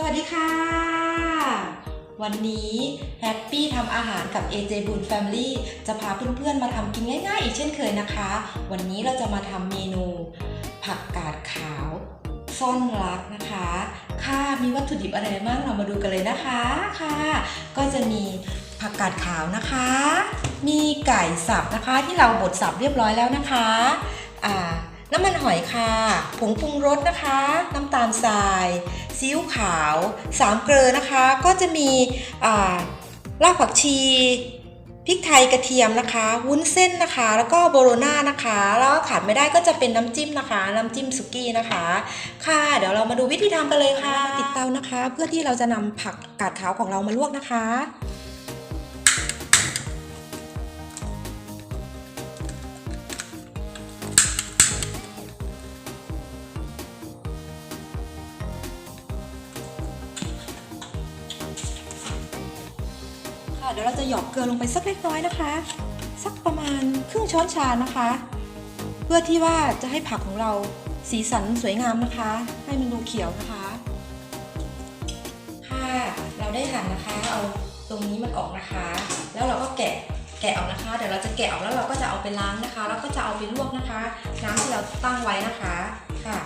สวัสดีค่ะ วันนี้แฮปปี้ทำอาหารกับ AJ b u l Family จะพาเพื่อนๆมาทำกินง่ายๆ อีกเช่นเคยนะคะ วันนี้เราจะมาทำเมนู ผักกาดขาวซ่อนรักนะคะ ค่ะมีวัตถุดิบอะไรบ้างเรามาดูกันเลยนะคะค่ะ ก็จะมีผักกาดขาวนะคะ มีไก่สับนะคะที่เราบดสับเรียบร้อยแล้วนะคะอ่า น้ำมันหอยค่ะ ผงปรุงรสนะคะ น้ำตาลทราย ซีอิ๊วขาว สามเกลือนะคะ ก็จะมีรากผักชีพริกไทยกระเทียมนะคะ วุ้นเส้นนะคะ แล้วก็โบโลน่านะคะ แล้วขาดไม่ได้ก็จะเป็นน้ำจิ้มนะคะ น้ำจิ้มสุกี้นะคะ ค่ะ เดี๋ยวเรามาดูวิธีทำกันเลยค่ะ ติดเตานะคะ เพื่อที่เราจะนำผักกาดขาวของเรามาลวกนะคะ ดี๋ยวเราจะหยอกเกลือลงไปสักเล็กน้อยนะคะ สักประมาณครึ่งช้อนชานะคะ เพื่อที่ว่าจะให้ผักของเราสีสันสวยงามนะคะ ให้มันดูเขียวนะคะค่ะเราได้หั่นนะคะ เอาตรงนี้มันออกนะคะ แล้วเราก็แกะแกะออกนะคะเดี๋ยวเราจะแกะออกแล้วเราก็จะเอาไปล้างนะคะ แล้วก็จะเอาไปลวกนะคะ น้ำที่เราตั้งไว้นะคะค่ะ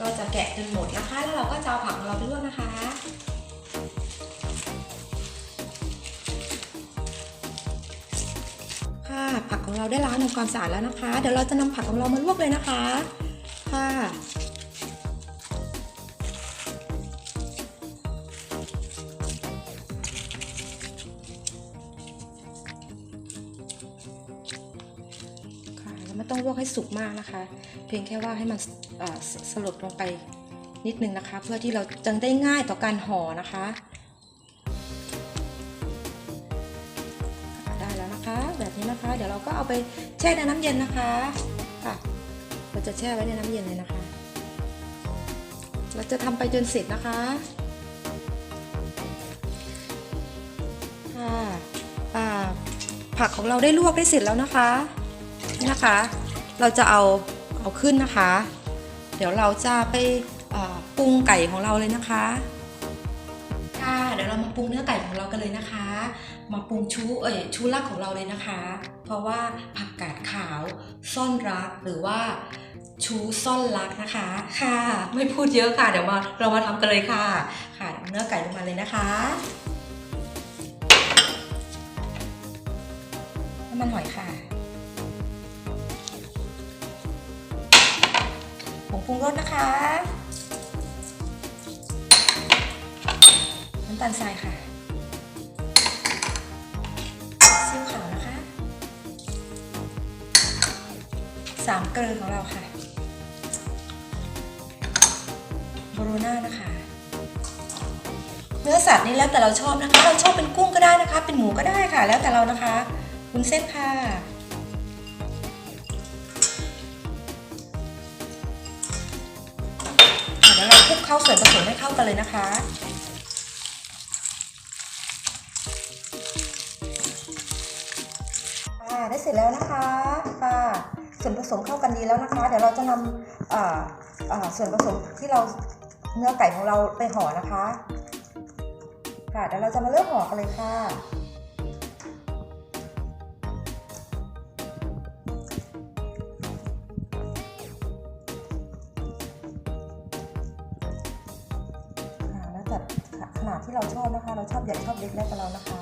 ก็จะแกะจนหมดนะคะ แล้วเราก็จะเอาผักของเราไปลวกนะคะ ของเราได้ล้างทำความสะอาดแล้วนะคะ เดี๋ยวเราจะนำผักของเรามาลวกเลยนะคะ ค่ะแล้วไม่ต้องลวกให้สุกมากนะคะ เพียงแค่ว่าให้มันสสลดลงไปนิดนึงนะคะ เพื่อที่เราจะได้ง่ายต่อการห่อนะคะ เราก็เอาไปแช่ในน้ำเย็นนะคะค่ะเราจะแช่ไว้ในน้ำเย็นเลยนะคะ เราจะทำไปจนเสร็จนะคะค่ะอ่าผักของเราได้ลวกได้เสร็จแล้วนะคะนี่นะคะ เราจะเอาเอาขึ้นนะคะ เดี๋ยวเราจะไปปรุงไก่ของเราเลยนะคะ ปรุงเนื้อไก่ของเรากันเลยนะคะ มาปรุงชูเอ่ยชูรักของเราเลยนะคะ เพราะว่าผักกาดขาวซ่อนรักหรือว่าชูซ่อนรักนะคะ ค่ะ ไม่พูดเยอะค่ะ เดี๋ยวมาเรามาทำกันเลยค่ะ ค่ะเนื้อไก่ลงมาเลยนะคะน้ำมันหอยค่ะผงปรุงรสนะคะำตาลทรายค่ะซีอิ๊วขาวนะคะสามเกลือของเราค่ะโบโรน่านะคะ เนื้อสัตว์นี่แล้วแต่เราชอบนะคะ เราชอบเป็นกุ้งก็ได้นะคะ เป็นหมูก็ได้ค่ะ แล้วแต่เรานะคะวุ้นเส้นค่ะค่ะเดี๋ยวเราคลุกเข้าส่วนผสมให้เข้ากันเลยนะคะ ได้เสร็จแล้วนะคะค่ะส่วนผสมเข้ากันดีแล้วนะคะ เดี๋ยวเราจะนำอ่าส่วนผสมที่เราเนื้อไก่ของเราไปห่อนะคะ ค่ะเดี๋ยวเราจะมาเริ่มห่อกันเลยค่ะค่ะแล้วแต่ขนาดที่เราชอบนะคะ เราชอบใหญ่ชอบเล็กแล้วแต่เรานะคะ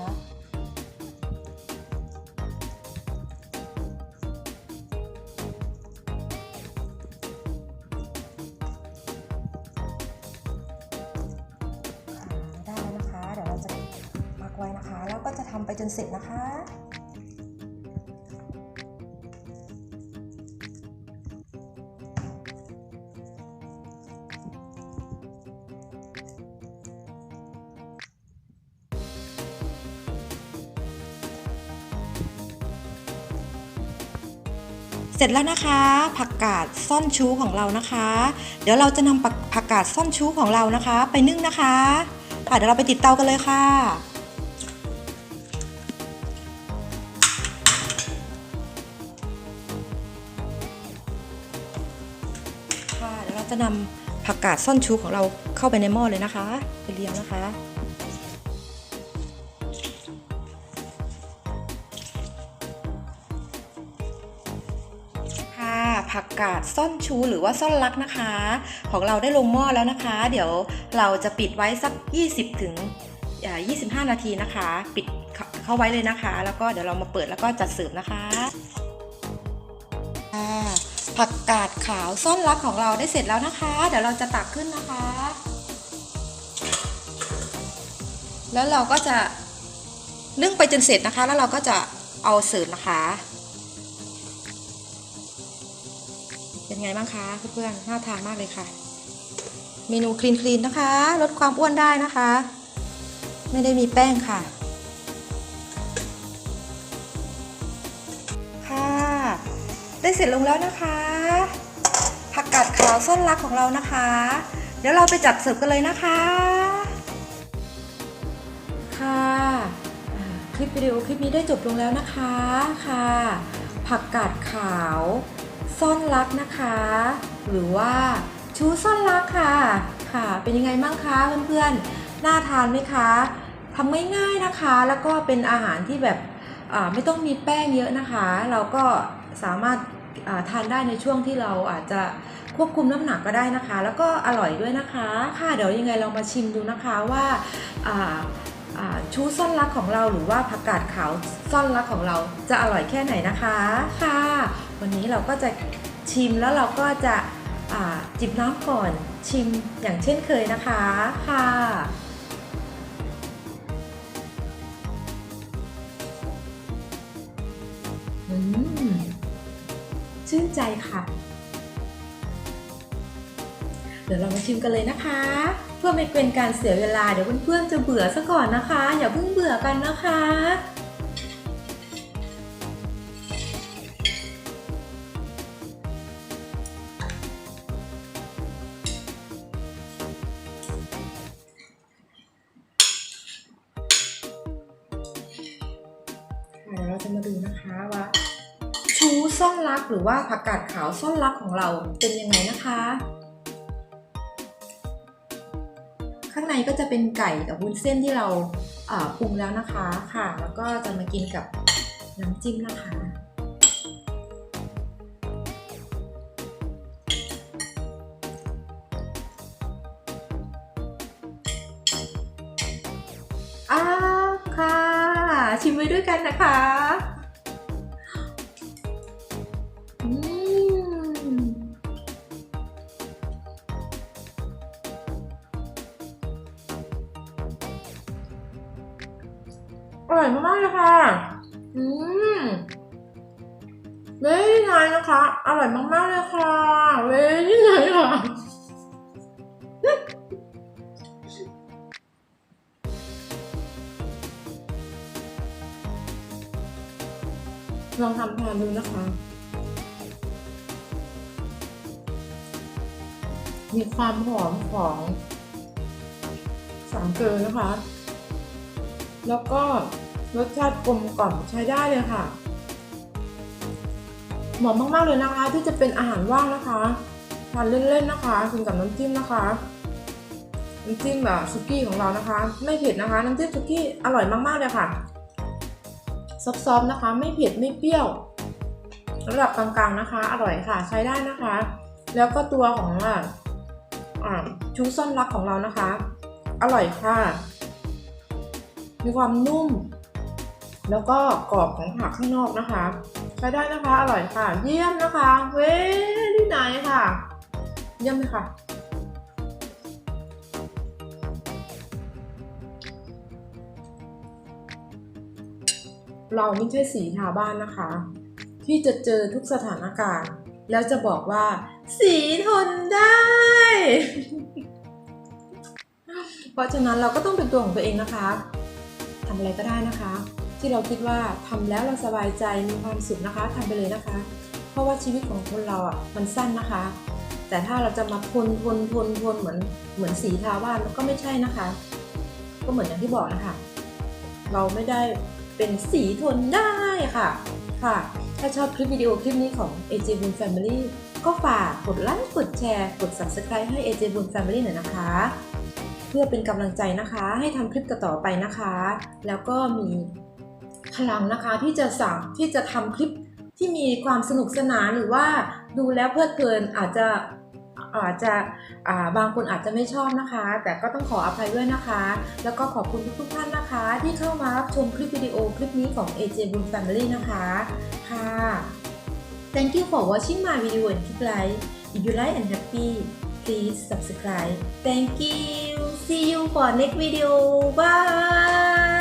ทำไปจนเสร็จนะคะ เสร็จแล้วนะคะ ผักกาดซ่อนชูของเรานะคะ เดี๋ยวเราจะนำผักผักกาดซ่อนชูของเรานะคะ ไปนึ่งนะคะค่ะเดี๋ยวเราไปติดเตากันเลยค่ะ จะนำผักกาดซ่อนชูของเราเข้าไปในหม้อเลยนะคะไปเรียงนะคะ ค่ะผักกาดซ่อนชูหรือว่าซ่อนรักนะคะ ของเราได้ลงหม้อแล้วนะคะ เดี๋ยวเราจะปิดไว้สัก 20 ถึงอ่า25 นาทีนะคะ ปิดเข้าไว้เลยนะคะ แล้วก็เดี๋ยวเรามาเปิดแล้วก็จัดเสิร์ฟนะคะ ผักกาดขาวซ่อนรักของเราได้เสร็จแล้วนะคะ เดี๋ยวเราจะตักขึ้นนะคะ แล้วเราก็จะนึ่งไปจนเสร็จนะคะ แล้วเราก็จะเอาเสิร์ฟนะคะ เป็นไงบ้างคะเพื่อนๆน่าทานมากเลยค่ะ เมนูคลีนคลีนะคะ ลดความอ้วนได้นะคะ ไม่ได้มีแป้งค่ะ ได้เสร็จลงแล้วนะคะผักกาดขาวส้นรักของเรานะคะ เดี๋ยวเราไปจัดเสิร์ฟกันเลยนะคะ ค่ะคลิปวิดีโอคลิปนี้ได้จบลงแล้วนะคะค่ะ ผักกาดขาวซ่อนรักนะคะ หรือว่าชูซ่อนรักค่ะค่ะ เป็นยังไงบ้างคะเพื่อนๆน่าทานไหมคะทำง่ายๆนะคะ แล้วก็เป็นอาหารที่แบบไม่ต้องมีแป้งเยอะนะคะ เราก็สามารถ ทานได้ในช่วงที่เราอาจจะควบคุมน้ำหนักก็ได้นะคะ แล้วก็อร่อยด้วยนะคะ ค่ะเดี๋ยวยังไงลองมาชิมดูนะคะว่าาาชูซ่อนรักของเราหรือว่าผักกาดขาวซ่อนรักของเราจะอร่อยแค่ไหนนะคะค่ะ วันนี้เราก็จะชิมแล้วเราก็จะจิบน้ำก่อนชิมอย่างเช่นเคยนะคะค่ะอืม ชื่นใจค่ะ เดี๋ยวเรามาชิมกันเลยนะคะ เพื่อไม่เป็นการเสียเวลาเดี๋ยวเพื่อนๆจะเบื่อซะก่อนนะคะ อย่าเพิ่งเบื่อกันนะคะค่ะเดี๋ยวเราจะมาดูนะคะว่า ซ่อนรักหรือว่าผักกาดขาวซ่อนรักของเราเป็นยังไงนะคะ ข้างในก็จะเป็นไก่กับวุ้นเส้นที่เราปรุงแล้วนะคะค่ะ แล้วก็จะมากินกับน้ำจิ้มนะคะอ้าวค่ะ ชิมไว้ด้วยกันนะคะ อร่อยมากๆเลยค่ะ อืมเว้ยนายนะคะ อร่อยมากๆเลยค่ะเว้ยนายค่ะลองทำทานดูนะคะ มีความหอมของสามเกลือนะคะ แล้วก็รสชาติกลมกล่อมใช้ได้เลยค่ะ เหมาะมากๆเลยนะคะ ที่จะเป็นอาหารว่างนะคะทานเล่นๆนะคะกินกับน้ำจิ้มนะคะน้ำจิ้มแบบซุกี้ของเรานะคะ ไม่เผ็ดนะคะน้ำจิ้มซุกี้อร่อยมากๆเลยค่ะซอฟๆนะคะ ไม่เผ็ดไม่เปรี้ยวระดับกลางๆนะคะ อร่อยค่ะใช้ได้นะคะ แล้วก็ตัวของอ่าชูซ่อนรักของเรานะคะ อร่อยค่ะ มีความนุ่ม แล้วก็กรอบของผักข้างนอกนะคะใช้ได้นะคะ อร่อยค่ะ เยี่ยมนะคะ เว้ยที่ไหนค่ะ เยี่ยมเลยค่ะ เราไม่ใช่สีทาบ้านนะคะ ที่จะเจอทุกสถานการณ์ แล้วจะบอกว่า สีทนได้ เพราะฉะนั้นเราก็ต้องเป็นตัวของตัวเองนะคะำอะไรก็ได้นะคะ ที่เราคิดว่าทำแล้วเราสบายใจมีความสุขนะคะทำไปเลยนะคะ เพราะว่าชีวิตของคนเราอะมันสั้นนะคะ แต่ถ้าเราจะมาทนทนทนทนเหมือนเหมือนสีทาบ้านก็ไม่ใช่นะคะ ก็เหมือนอย่างที่บอกนะคะ เราไม่ได้เป็นสีทนได้ค่ะค่ะ ถ้าชอบคลิปวิดีโอคลิปนี้ของ AJ Boon Family ก็ฝากกดไลค์กดแชร์ กด subscribe ให้ AJ Boon Family หน่อยนะคะ เพื่อเป็นกำลังใจนะคะ ให้ทำคลิปต่อไปนะคะ แล้วก็มีพลังนะคะที่จะสั่งที่จะทำคลิปที่มีความสนุกสนานหรือว่าดูแล้วเพลิดเพลินอาจจะอาจจะาบางคนอาจจะไม่ชอบนะคะ แต่ก็ต้องขออภัยด้วยนะคะ แล้วก็ขอบคุณทุกๆท่านนะคะ ที่เข้ามารับชมคลิปวิดีโอคลิปนี้ของ AJ Boon Family นะคะค่ะ Thank you for watching my video and keep like if you like and happy please subscribe thank you see you for next video bye